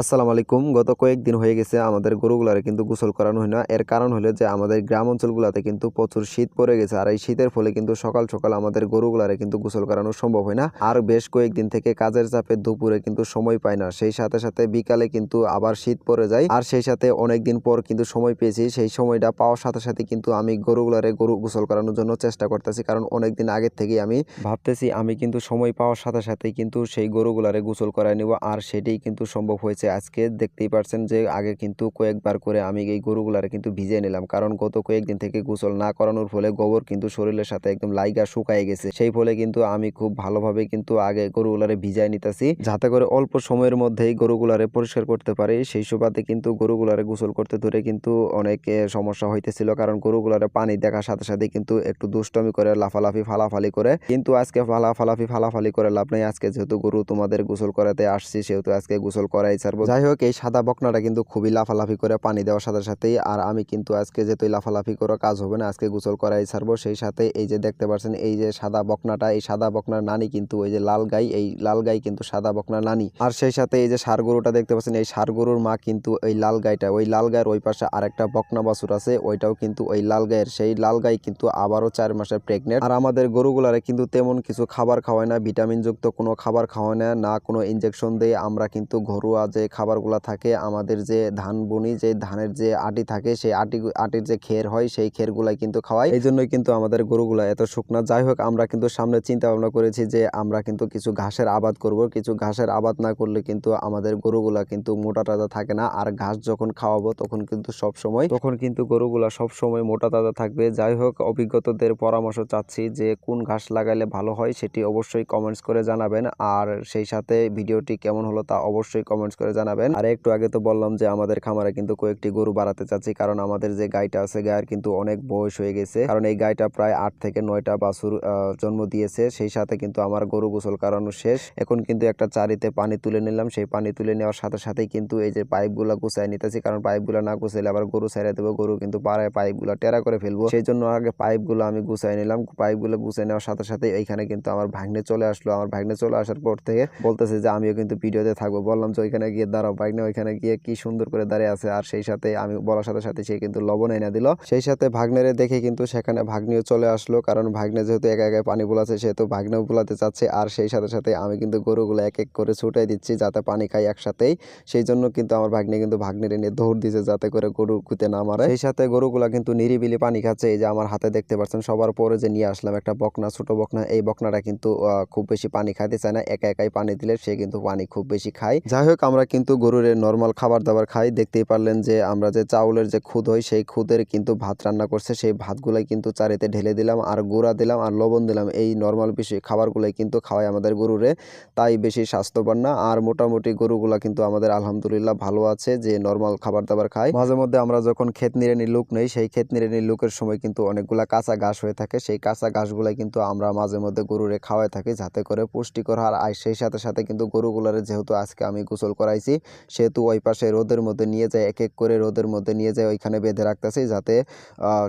আসসালামু আলাইকুম। গত কয়েকদিন হয়ে গেছে আমাদের গরুগুলারে কিন্তু গোসল করানো হয় না। এর কারণ হলো যে আমাদের গ্রাম অঞ্চলগুলোতে কিন্তু প্রচুর শীত পড়ে গেছে আর এই শীতের ফলে কিন্তু সকাল সকাল আমাদের গরুগুলারে কিন্তু গোসল করানো সম্ভব হয় না। আর বেশ কয়েকদিন থেকে কাজের চাপে দুপুরে কিন্তু সময় পায় না। সেই সাথে সাথে বিকালে কিন্তু আবার শীত পড়ে যায়। আর সেই সাথে অনেকদিন পর কিন্তু সময় পেয়েছি। সেই সময়টা পাওয়ার সাথে সাথে কিন্তু আমি গরুগুলারে গরু গোসল করানোর জন্য চেষ্টা করতেছি। কারণ অনেকদিন আগের থেকেই আমি ভাবতেছি আমি কিন্তু সময় পাওয়ার সাথে সাথে কিন্তু সেই গরুগুলারে গোসল করায় নেব। আর সেটাই কিন্তু সম্ভব হয়েছে আজকে দেখতেই পারছেন যে আগে কিন্তু কয়েকবার করে আমি এই গরুগুলারে কিন্তু ভিজিয়ে নিলাম। কারণ গত কয়েকদিন থেকে গোসল না করানোর ফলে গোবর কিন্তু শরীরের সাথে একদম লাইগা শুকায় গেছে। সেই ফলে কিন্তু আমি খুব ভালোভাবে কিন্তু আগে গরুগুলারে ভিজাই নিতেছি, যাতে করে অল্প সময়ের মধ্যেই গরুগুলারে পরিষ্কার করতে পারি। সেই সুবাদে কিন্তু গরুগুলারে গোসল করতে ধরে কিন্তু অনেক সমস্যা হইতেছিল, কারণ গরুগুলারে পানি দেখার সাথে সাথে কিন্তু একটু দুষ্টমি করে, লাফালাফি, ফালাফালি করে। কিন্তু আজকে ফালাফালাফি, ফালাফালি করে লাভ নেই। আজকে যেহেতু গরু তোমাদের গোসল করাতে আসছি, সেহেতু আজকে গোসল করাই ছাড়বো। যাই হোক এই সাদা বকনাটা কিন্তু খুবই লাফালাফি করে পানি দেওয়ার সাথে সাথেই, আর আমি কিন্তু আজকে যেহেতু লাফালাফি করে কাজ হবে না, আজকে গোসল করাই ছাড়বো। সেই সাথে এই যে দেখতে পাচ্ছেন, এই যে সাদা বকনাটা, এই সাদা বকনার নানি কিন্তু ওই যে লাল গাই, এই লাল গাই কিন্তু সাদা বকনার নানি। আর সেই সাথে এই যে সার গরুটা দেখতে পাচ্ছেন, এই সার গরুর মা কিন্তু ওই লাল গাইটা, ওই লাল গায়ের ওই পাশে আরেকটা বকনা বাছুর আছে, ওইটাও কিন্তু ওই লাল গায়ের সেই লাল গাই কিন্তু আবারও চার মাসের প্রেগনেন্ট আর আমাদের গরুগুলারে কিন্তু তেমন কিছু খাবার খাওয়ায় না ভিটামিন যুক্ত কোনো খাবার খাওয়ায় না না কোনো ইনজেকশন দিয়ে আমরা কিন্তু ঘরোয়া যে খাবারগুলো থাকে, আমাদের যে ধান বুনি, যে ধানের যে আটি থাকে, সেই আটি আটির যে খের হয়, সেই খেরগুলাই কিন্তু খাওয়াই। এই জন্যই কিন্তু আমাদের গরুগুলা এত শুকনা। যাই হোক, আমরা কিন্তু সামনে চিন্তা ভাবনা করেছি যে আমরা কিন্তু কিছু ঘাসের আবাদ করব। কিছু ঘাসের আবাদ না করলে কিন্তু আমাদের গরুগুলা কিন্তু মোটা তাজা থাকে না। আর ঘাস যখন খাওয়াবো, তখন কিন্তু সব সময়, তখন কিন্তু গরুগুলা সব সময় মোটা তাজা থাকবে। যাই হোক, অভিজ্ঞতাদের পরামর্শ চাচ্ছি যে কোন ঘাস লাগাইলে ভালো হয়, সেটি অবশ্যই কমেন্টস করে জানাবেন। আর সেই সাথে ভিডিওটি কেমন হলো তা অবশ্যই কমেন্টস করে জানাবেন। আর একটু আগে তো বললাম যে, আমাদের খামারে কিন্তু কয়েকটি গরু বাড়াতে চাচ্ছি, কারণ আমাদের যে গাইটা আছে, গায়ের কিন্তু অনেক বয়স হয়ে গেছে। কারণ এই গাইটা প্রায় আট থেকে নয়টা বাছুর জন্ম দিয়েছে। সেই সাথে কিন্তু আমার গরু গোসল করানো শেষ। এখন কিন্তু একটা চারিতে পানি তুলে নিলাম। সেই পানি তুলে নেওয়ার সাথে সাথেই কিন্তু এই যে পাইপগুলো গুছাই নিতেছি, কারণ পাইপগুলো না গুছাইলে আবার গরু ছেড়ে দেবো, গরু কিন্তু পাড়ায় পাইপগুলো টেরা করে ফেলব। সেই জন্য আগে পাইপগুলো আমি গুছাই নিলাম। পাইপগুলো গুছাই নেওয়ার সাথে সাথে এইখানে কিন্তু আমার ভাগ্নে চলে আসলো। আমার ভাগ্নে চলে আসার পর থেকে বলতেছে যে, আমিও কিন্তু ভিডিওতে থাকব। বললাম যে, ওইখানে গিয়ে দাঁড়াও ভাগ্নে ওইখানে গিয়ে কি সুন্দর করে দাঁড়িয়ে আছে। আর সেই সাথে আমি বলার সাথে সাথে সে কিন্তু লবণ এনে দিল। সেই সাথে ভাগ্নেরে দেখে কিন্তু সেখানে ভাগ্নিও চলে আসলো, কারণ ভাগ্নে যেহেতু একা একা পানি বোলাচ্ছে সেহেতু ভাগ্নেও বোলাতে চাচ্ছে। আর সেই সাথে সাথে আমি কিন্তু গরুগুলো এক এক করে ছুটাই দিচ্ছি যাতে পানি খাই একসাথেই। সেই জন্য কিন্তু আমার ভাগ্নে কিন্তু ভাগ্নের নিয়ে দৌড় দিছে যাতে করে গরু কুতে না মারে। সেই সাথে গরুগুলা কিন্তু নিরিবিলি পানি খাচ্ছে। এই যে আমার হাতে দেখতে পাচ্ছেন, সবার পরে যে নিয়ে আসলাম একটা বকনা, ছোট বকনা, এই বকনাটা কিন্তু খুব বেশি পানি খাইতে চায় না। একা একাই পানি দিলে সে কিন্তু পানি খুব বেশি খায়। যাই হোক, আমরা কিন্তু গরুর নর্মাল খাবার দাবার খাই। দেখতেই পারলেন যে আমরা যে চাউলের যে খুদ হয়, সেই খুদের কিন্তু ভাত রান্না করছে। সেই ভাতগুলাই কিন্তু চারিতে ঢেলে দিলাম আর গুঁড়া দিলাম আর লবণ দিলাম। এই নর্মাল বিষয় খাবারগুলাই কিন্তু খাওয়াই আমাদের গরুরে। তাই বেশি স্বাস্থ্যবান না। আর মোটামুটি গরুগুলা কিন্তু আমাদের আলহামদুলিল্লাহ ভালো আছে যে নর্মাল খাবার দাবার খায় মাঝে মধ্যে আমরা যখন ক্ষেত নিড়ানি লুক নেই, সেই ক্ষেত নিড়ানি লুকের সময় কিন্তু অনেকগুলা কাঁচা ঘাস হয়ে থাকে। সেই কাঁচা ঘাসগুলাই কিন্তু আমরা মাঝে মধ্যে গরুরে খাওয়াই থাকি যাতে করে পুষ্টিকর হয় আর সেই সাথে সাথে কিন্তু গরুগুলারে যেহেতু আজকে আমি গোসল করাইছি সেহেতু ওই পাশে রোদের মধ্যে নিয়ে যায় এক এক করে রোদের মধ্যে নিয়ে যায়, ওইখানে বেঁধে রাখতেছি যাতে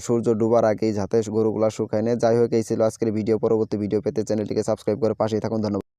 সূর্য ডুবার আগেই যাতে গরুগুলা শুকায় নেয়। যাই হোক, এই ছিল আজকের ভিডিও। পরবর্তী ভিডিও পেতে চ্যানেলটিকে সাবস্ক্রাইব করে পাশেই থাকুন। ধন্যবাদ।